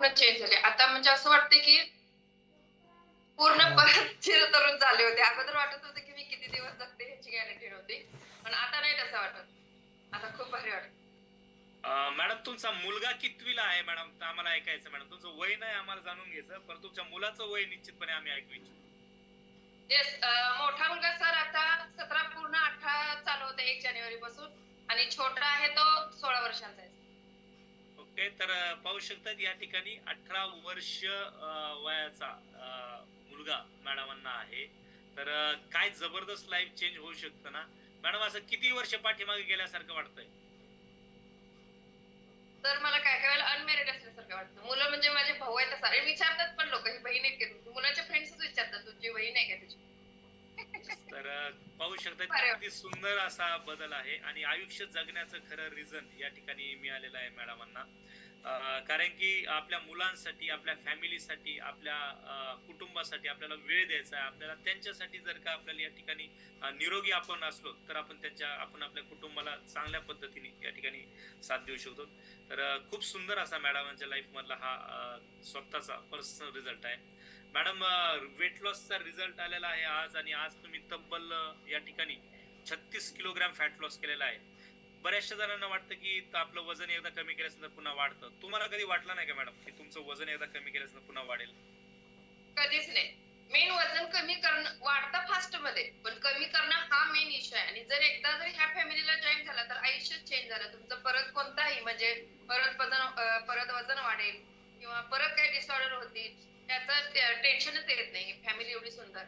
पूर्ण चेंज झाले. आता म्हणजे असं वाटतं की पूर्ण. परत चिरतरुण झाले होते. अगोदर वाटत होतं की मी किती दिवस जगते ह्याची गॅरंटी नव्हती. पण आता नाही तसं वाटत. आता खूप भारी वाटत. मॅडम तुमचा मुलगा कितवीला आहे मॅडम? आम्हाला ऐकायचं मॅडम. तुमचं वय नाही आम्हाला जाणून घ्यायचं पण तुमच्या मुलाचं वय निश्चितपणे आम्ही ऐकू इच्छितो. येस मोठा मुलगा सर आता सतरा पूर्ण अठरा चालू होता एक जानेवारी पासून आणि छोटा आहे तो सोळा वर्षांचा आहे. ओके तर पाहू शकतात. या ठिकाणी अठरा वर्ष वयाचा मुलगा मॅडमांना आहे. तर काय जबरदस्त लाईफ चेंज होऊ शकतं ना? मॅडम असं किती वर्ष पाठीमागे गेल्यासारखं वाटतंय? तर मला काय काय वेळेला अनमॅरिड असल्यासारखं वाटतं. मुलं म्हणजे माझे भाऊ आहेत तसं. विचारतात पण लोक ही बहीण आहे का तुझी मुलाच्या फ्रेंड्सच विचारतात तुझी बहीण आहे का तुझी? तर पाहू शकतात अरे. किती सुंदर असा बदल आहे आणि आयुष्य जगण्याचं खरं रिझन या ठिकाणी मिळालेलं आहे मॅडमांना. कारण की आपल्या मुलांसाठी आपल्या फॅमिलीसाठी आपल्या कुटुंबासाठी आपल्याला वेळ द्यायचा आहे. आपल्याला त्यांच्यासाठी जर का आपल्याला या ठिकाणी निरोगी आपण असलो तर आपण त्यांच्या आपण आपल्या कुटुंबाला चांगल्या पद्धतीने या ठिकाणी साथ देऊ शकतो. तर खूप सुंदर असा मॅडमांच्या लाईफ मधला हा स्वतःचा पर्सनल रिझल्ट आहे. मॅडम वेट लॉसचा रिझल्ट आलेला आहे आज आणि आज तुम्ही तब्बल या ठिकाणी छत्तीस किलोग्राम फॅट लॉस केलेला आहे. बऱ्याचशा जणांना वाटतं की आपलं वजन एकदा कमी केल्यानंतर पुन्हा वाढतं. तुम्हाला कधी वाटलं नाही का मॅडम की तुमचं वजन एकदा कमी केल्यानंतर पुन्हा वाढेल? कधीच नाही. मेन वजन कमी करणं वाढतं फास्टमध्ये पण कमी करणं हा मेन इश्यू आहे. आणि जर एकदा जर ह्या फॅमिलीला जॉईन झाला तर आयुष्य चेंज झालं. तुमचं परत कोणताही म्हणजे परत वजन परत वजन वाढेल किंवा परत काही डिसऑर्डर होतील. त्याचं टेन्शनच येत नाही. फॅमिली एवढी सुंदर.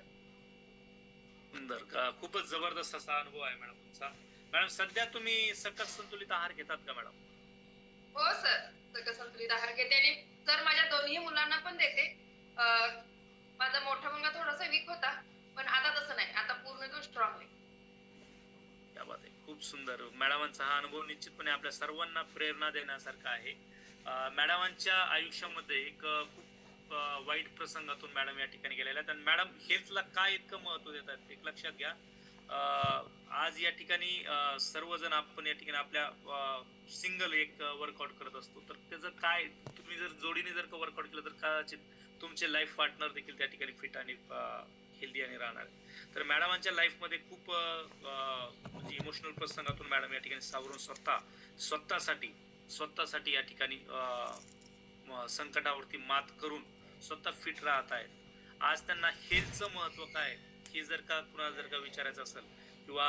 सुंदर का? खूपच जबरदस्त असा अनुभव आहे मॅडम तुमचा. मॅडम सध्या तुम्ही सकस संतुलित आहार घेतात का मॅडम? हो सर. सगळं संतुलित आहार घेते आणि सर माझ्या दोन्ही मुलांना पण देते. माझा मोठा मुलगा थोडासा वीक होता पण आता तसं नाही. आता पूर्ण तो स्ट्रॉंग आहे. खूप सुंदर. मॅडमांचा हा अनुभव निश्चितपणे आपल्या सर्वांना प्रेरणा देण्यासारखा आहे. मॅडमांच्या आयुष्यामध्ये एक खूप वाईट प्रसंगातून मॅडम या ठिकाणी गेलेल्या आहेत. आणि मॅडम हेल्थला काय इतकं महत्त्व देतात एक लक्षात घ्या. आज या ठिकाणी सर्वजण आपण या ठिकाणी आपल्या सिंगल एक वर्कआउट करत असतो. तर त्याचं काय तुम्ही जर जोडीने जर का वर्कआउट केलं तर कदाचित तुमचे लाईफ पार्टनर देखील त्या ठिकाणी फिट आणि हेल्दी आणि राहणार तर मॅडमांच्या लाईफमध्ये खूप म्हणजे इमोशनल प्रसंगातून मॅडम या ठिकाणी सावरून स्वतः स्वतःसाठी स्वतःसाठी या ठिकाणी संकटावरती मात करून स्वतः फिट राहत आहेत. आज त्यांना हेल्थचं महत्त्व काय? हे जर का कुणाला जर का विचारायचं असेल किंवा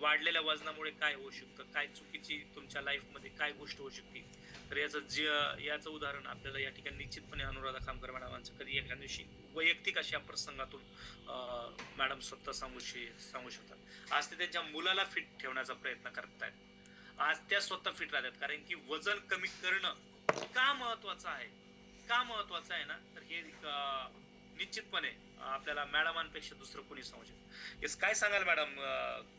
वाढलेल्या वजनामुळे काय होऊ शकतं? काय चुकीची तुमच्या लाईफमध्ये काय गोष्ट होऊ शकते? तर याचं जे याचं उदाहरण आपल्याला या ठिकाणी निश्चितपणे अनुराधा खामकर मॅडमांचं कधी एखाद्या दिवशी वैयक्तिक अशा प्रसंगातून मॅडम स्वतः सांगू सांगू शकतात. आज ते त्यांच्या मुलाला फिट ठेवण्याचा प्रयत्न करत आहेत आज त्या स्वतः फिट राहतात. कारण की वजन कमी करणं का महत्वाचं आहे? का महत्वाचं आहे ना? तर हे निश्चितपणे आपल्याला मॅडमांपेक्षा दुसरं कोणी सांगू शकत येस काय सांगाल मॅडम?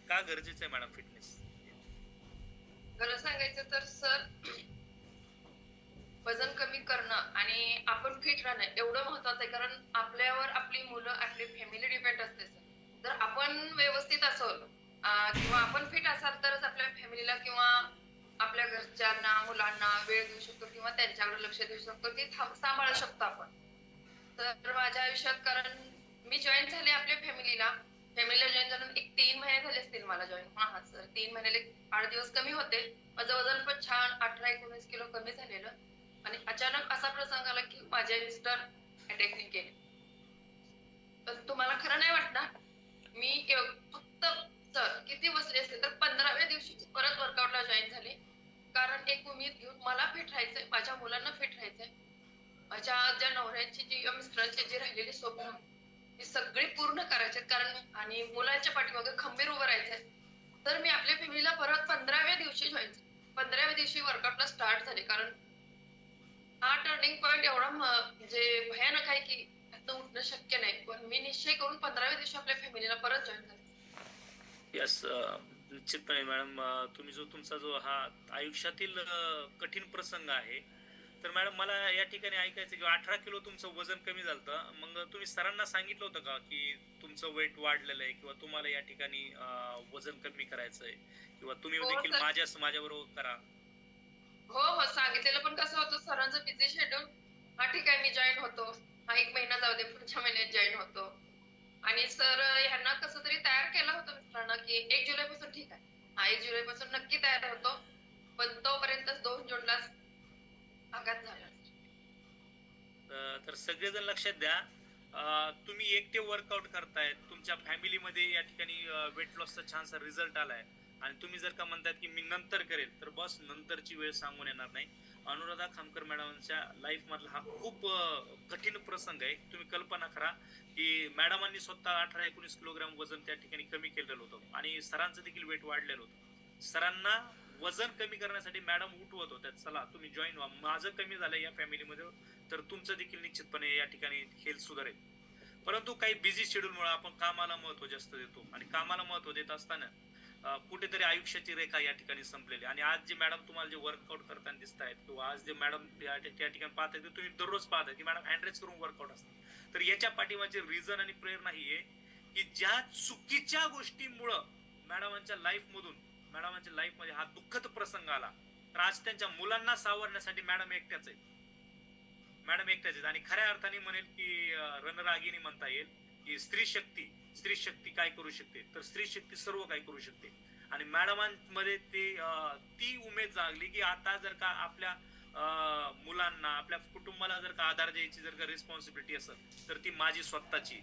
का गरजेचं आहे मॅडम फिटनेस? खरं सांगायचं तर सर वजन कमी करणं आणि आपण फिट राहणं एवढं महत्वाचं आहे. कारण आपल्यावर आपली मुलं आपली फॅमिली डिपेंड असते सर. जर आपण व्यवस्थित असो किंवा आपण फिट असाल तरच आपल्या फॅमिलीला किंवा आपल्या घरच्यांना मुलांना वेळ देऊ शकतो किंवा त्यांच्याकडे लक्ष देऊ शकतो ते सांभाळू शकतो आपण. तर माझ्या आयुष्यात कारण मी जॉईन झाले आपल्या फॅमिलीला फॅमिलीला जॉईन झालं एक तीन महिने झाले असतील मला जॉईन हा सर तीन महिन्याला एक आठ दिवस कमी होते. माझं वजन पण छान अठरा एकोणीस किलो कमी झालेलं. आणि अचानक असा प्रसंग आला की माझे मिस्टर अटॅकने केले. पण तुम्हाला खरं नाही वाटणार. मी फक्त तर किती बसले असते तर पंधराव्या दिवशी परत वर्कआउटला जॉईन झाले. कारण एक उमेद घेऊन मला फिट राहायचंय माझ्या मुलांना फिट राहायचंय माझ्या ज्या नवऱ्याची जी किंवा मिस्टरांची जी राहिलेली स्वप्न ती सगळी पूर्ण करायचे कारण आणि मुलांच्या पाठीमागे खंबीर उभं राहायचंय. तर मी आपल्या फॅमिलीला परत पंधराव्या दिवशी जॉईन पंधराव्या दिवशी वर्कआउटला स्टार्ट झाले. कारण हा टर्निंग पॉईंट एवढा म्हणजे भयानक आहे की आता उठणं शक्य नाही. पण मी निश्चय करून पंधराव्या दिवशी आपल्या फॅमिलीला परत जॉईन झाले. यस निश्चितपणे मॅडम तुम्ही जो तुमचा जो हा आयुष्यातील अं, कठीण प्रसंग आहे तर मॅडम मला या ठिकाणी ऐकायचं की अठरा किलो तुमचं वजन कमी झालं मग तुम्ही सरांना सांगितलं होतं का की तुमचं वेट वाढलेलं आहे किंवा तुम्हाला या ठिकाणी वजन कमी करायचं आहे किंवा तुम्ही हो, देखील. माझ्या माझ्याबरोबर करा. हो हो सांगितलेलं पण कसं होतं सरांचं बिझी शेड्यूल हा ठीक आहे मी जॉईन होतो. हा एक महिना जाऊ दे पुढच्या महिन्यात जॉईन होतो. आणि सर ह्यांना कसं तरी तयार केलं होतं मित्रांनो की एक जुलै पासून ठीक आहे. एक जुलै पासून नक्की तयार होतो पण तोपर्यंत दोन जूनला आघात झाला. तर सगळेजण लक्षात द्या. तुम्ही एकटे वर्कआउट करताय तुमच्या फॅमिलीमध्ये या ठिकाणी वेट लॉसचा छानसा रिझल्ट आलाय. आणि तुम्ही जर का म्हणतात की मी नंतर करेल तर बस नंतरची वेळ सांगून येणार नाही. अनुराधा खामकर मॅडमांच्या लाईफ मधला हा खूप कठीण प्रसंग आहे. तुम्ही कल्पना करा की मॅडमांनी स्वतः अठरा एकोणीस किलोग्राम वजन त्या ठिकाणी कमी केलेलं होतं आणि सरांचं देखील वेट वाढलेलं होतं. सरांना वजन कमी करण्यासाठी मॅडम उठवत होत्या. चला तुम्ही जॉईन व्हा. माझं कमी झालं या फॅमिलीमध्ये तर तुमचं देखील निश्चितपणे या ठिकाणी हेल्थ सुधारेल. परंतु काही बिझी शेड्यूलमुळे आपण कामाला महत्त्व जास्त देतो. आणि कामाला महत्त्व देत असताना कुठेतरी आयुष्याची रेखा या ठिकाणी संपलेली. आणि आज जे मॅडम तुम्हाला जे वर्कआउट करताना दिसत आहेत किंवा आज जे मॅडम त्या ठिकाणी पाहत आहेत तुम्ही दररोज पाहताय की मॅडम हँड्रेस करून वर्कआउट असतात. तर याच्या पाठीमागचे रिझन आणि प्रेरणा ही आहे की ज्या चुकीच्या गोष्टीमुळं मॅडमांच्या लाईफ मधून मॅडमांच्या लाईफमध्ये हा दुःखद प्रसंग आला. तर आज त्यांच्या मुलांना सावरण्यासाठी मॅडम एकट्याच आहेत. मॅडम एकट्याच आहेत. आणि खऱ्या अर्थाने म्हणेल की अं, रणरागिणी म्हणता येईल. की स्त्री शक्ती स्त्री शक्ती काय करू शकते? तर स्त्री शक्ती सर्व काय करू शकते. आणि मॅडमांमध्ये ते ती उमेद जागली की आता जर का आपल्या मुलांना आपल्या कुटुंबाला जर का आधार द्यायची जर का रिस्पॉन्सिबिलिटी असेल तर ती माझी स्वतःची.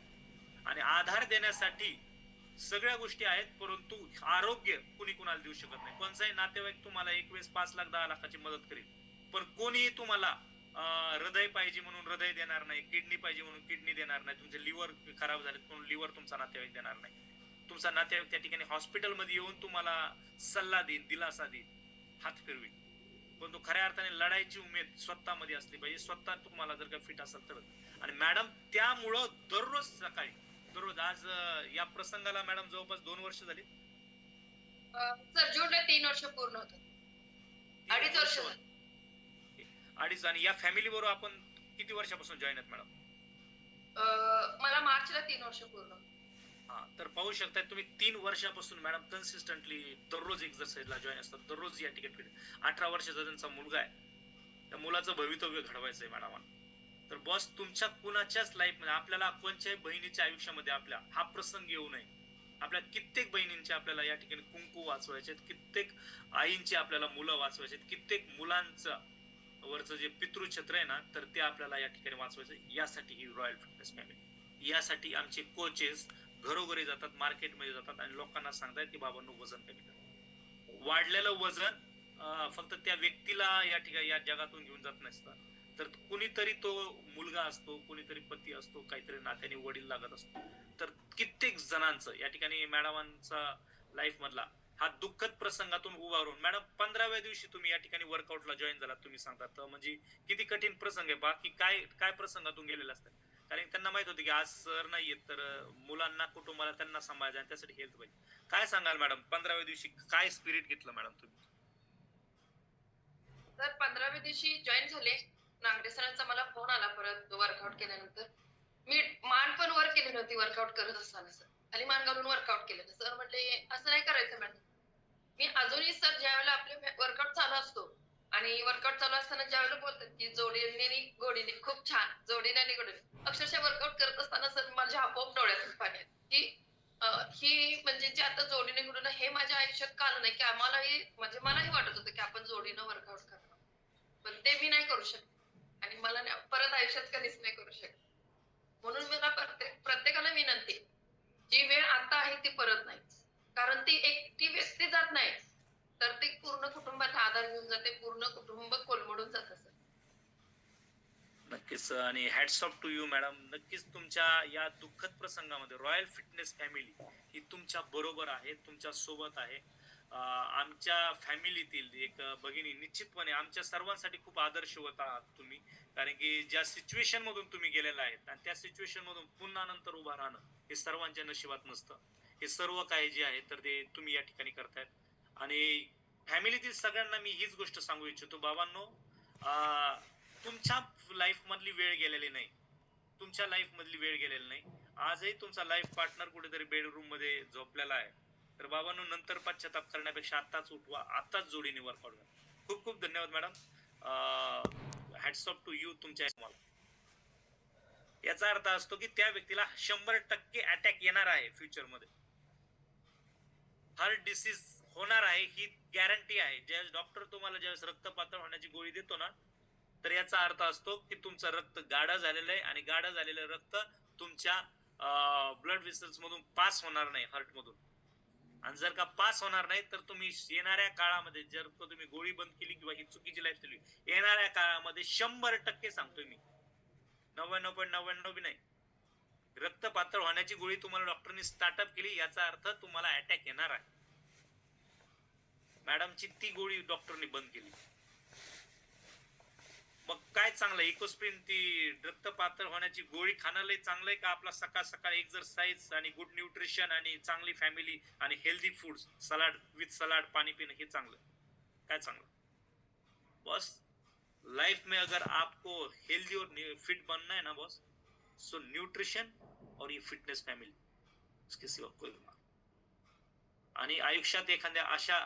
आणि आधार देण्यासाठी सगळ्या गोष्टी आहेत परंतु आरोग्य कुणी कुणाला देऊ शकत नाही. कोणताही नातेवाईक तुम्हाला एक वेळेस पाच लाख दहा लाखाची मदत करेल. पण कोणीही तुम्हाला हृदय पाहिजे म्हणून हृदय देणार नाही किडनी पाहिजे म्हणून किडनी देणार नाही तुमचे लिव्हर खराब झाले म्हणून लिव्हर तुमचा नातेवाईक देणार नाही. तुमचा नातेवाईक त्या ठिकाणी हॉस्पिटलमध्ये येऊन तुम्हाला सल्ला देईल दिलासा देईल हात फिरवेल पण तो खऱ्या अर्थाने लढायची उमेद स्वतःमध्ये असली पाहिजे स्वतः तुम्हाला जर का फिट असाल तर आणि मॅडम त्यामुळं दररोज सकाळी दररोज आज या प्रसंगाला मॅडम जवळपास दोन वर्ष झाली? सर जूनला तीन वर्ष पूर्ण होतात अडीच वर्ष. अडीच आणि या फॅमिली बरोबर आपण किती वर्षापासून जॉईन आहेत मॅडम मला मार्चला तीन वर्ष पूर्ण. हा तर पाहू शकताय तुम्ही तीन वर्षापासून मॅडम कन्सिस्टंटली दररोज एक्झरसाईजला जॉईन असतात दररोज या फिट अठरा वर्षाचा त्यांचा मुलगा आहे त्या मुलाचं भवितव्य घडवायचं आहे मॅडमांना तर बॉस तुमच्या कुणाच्याच लाईफमध्ये आपल्याला कोणत्याही बहिणीच्या आयुष्यामध्ये आपल्या हा प्रसंग येऊ नये. आपल्या कित्येक बहिणींचे आपल्याला या ठिकाणी कुंकू वाचवायचे कित्येक आईंची आपल्याला मुलं वाचवायचे कित्येक मुलांचं वरचं जे पितृछत्र आहे ना तर ते आपल्याला या ठिकाणी वाचवायचं यासाठी ही रॉयल फिटनेस फॅमिली यासाठी आमचे कोचेस घरोघरी जातात मार्केटमध्ये जातात आणि लोकांना सांगतात की बाबांनो वजन कमी करा. वाढलेलं वजन फक्त त्या व्यक्तीला या ठिकाणी या जगातून घेऊन जात नसतं. तर कुणीतरी तो मुलगा असतो कुणीतरी पती असतो काहीतरी नात्याने वडील लागत असतो. तर कित्येक जणांचं या ठिकाणी मॅडमांचा लाईफ मधला हा दुःखद प्रसंगातून उभा राहून मॅडम पंधराव्या दिवशी तुम्ही या ठिकाणी वर्कआउटला जॉईन झाला तुम्ही सांगता. तर म्हणजे किती कठीण प्रसंग आहे बाकी काय काय प्रसंगातून गेलेला असतात कारण त्यांना माहीत होतं की आज सर नाही येत तर मुलांना कुटुंबाला त्यांना सांभाळायचं आणि त्यासाठी हेल्थ पाहिजे. काय सांगाल मॅडम पंधराव्या दिवशी काय स्पिरिट घेतलं मॅडम तुम्ही? तर पंधराव्या दिवशी जॉईन झाले. नागरे सरांचा मला फोन आला परत वर्कआउट केल्यानंतर. मी मान पण वर केली नव्हती वर्कआउट करत असताना सर. खाली मान घालून वर्कआउट केलं. सर म्हटले असं नाही करायचं मॅडम. मी अजूनही सर ज्यावेळेला आपले वर्कआउट चालू असतो आणि वर्कआउट चालू असताना ज्यावेळेला बोलतात की जोडीने घोडीने गोडीने खूप छान जोडीने आणि गोडीने. अक्षरशः वर्कआउट करत असताना सर माझ्या आपोआप डोळ्यातून पाणी की ही म्हणजे जे आता जोडीने घडून हे माझ्या आयुष्यात का आलं नाही की आम्हालाही म्हणजे मलाही वाटत होतं की आपण जोडीनं वर्कआउट करणं पण ते मी नाही करू शकत. आणि मला परत आयुष्यात कधीच नाही करू शकत. म्हणून मला प्रत्येक प्रत्येकाला विनंती जी वेळ आता आहे ती परत नाही. कारण ती एकटी व्यक्ती जात नाही. तर ती पूर्ण कुटुंबाचा आधार घेऊन जाते पूर्ण कुटुंब कोलमडून जात असत नक्कीच आणि hats off to you madam नक्कीच तुमच्या या दुःखद प्रसंगामध्ये रॉयल फिटनेस फॅमिली ही तुमच्या बरोबर आहे तुमच्यासोबत आहे. आमच्या फॅमिलीतील एक भगिनी निश्चितपणे आमच्या सर्वांसाठी खूप आदर्श होत आहात तुम्ही. कारण की ज्या सिच्युएशन मधून तुम्ही गेलेला आहेत आणि त्या सिच्युएशन मधून पुन्हा नंतर उभा राहणं हे सर्वांच्या नशिबात नसतं. हे सर्व काही जे आहे तर ते तुम्ही या ठिकाणी करतायत. आणि फॅमिलीतील सगळ्यांना मी हीच गोष्ट सांगू इच्छितो बाबांनो तुमच्या लाईफ मधली वेळ गेलेली नाही. तुमच्या लाईफ मधली वेळ गेलेली नाही. आजही तुमचा लाईफ पार्टनर कुठेतरी बेडरूममध्ये झोपलेला आहे. तर बाबांनो नंतर पश्चाताप करण्यापेक्षा आत्ताच उठवा आताच जोडीने वर्कआउट करा खूप खूप धन्यवाद मॅडम. हॅट्सअप टू यू तुमच्या याचा अर्थ असतो की त्या व्यक्तीला शंभर टक्के अटॅक येणार आहे फ्युचरमध्ये हार्ट डिसीज होणार आहे ही गॅरंटी आहे. ज्यावेळेस डॉक्टर तुम्हाला ज्यावेळेस रक्त पातळ होण्याची गोळी देतो ना तर याचा अर्थ असतो की तुमचं रक्त गाढ झालेलं आहे आणि गाढ झालेलं रक्त तुमच्या ब्लड विसल्स मधून पास होणार नाही हार्ट मधून. आणि जर का पास होणार नाही तर तुम्ही येणाऱ्या काळामध्ये जर का तुम्ही गोळी बंद केली किंवा ही चुकीची लाईफ केली येणाऱ्या काळामध्ये शंभर टक्के सांगतोय मी. नव्याण्णव पॉईंट नव्याण्णव बी नाही. रक्त पातळ होण्याची गोळी तुम्हाला डॉक्टरनी स्टार्टअप केली याचा अर्थ तुम्हाला अटॅक येणार आहे. मॅडमची ती गोळी डॉक्टरनी बंद केली. मग काय चांगलं? इकोस्प्रिन ती रक्त पातळ होण्याची गोळी खाणं लय चांगलं आहे का? आपला सकाळ सकाळ एक्झरसाइज आणि गुड न्यूट्रिशन आणि चांगली फॅमिली आणि healthy food salad with salad पाणी पिणं हे चांगलं. काय चांगलं? बस. लाइफ में अगर आपको हेल्दी और फिट बनना है ना बॉस सो न्यूट्रिशन और ये फिटनेस फॅमिली उसके सिवा कोई आणि आयुष्यात एखाद्या अशा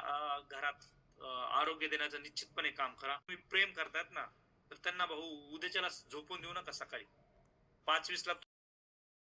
घरात आरोग्य देण्याचं निश्चितपणे काम करा. तुम्ही प्रेम करतात ना तर त्यांना भाऊ उद्याच्याला झोपून देऊ नका सकाळी. पाच वीसला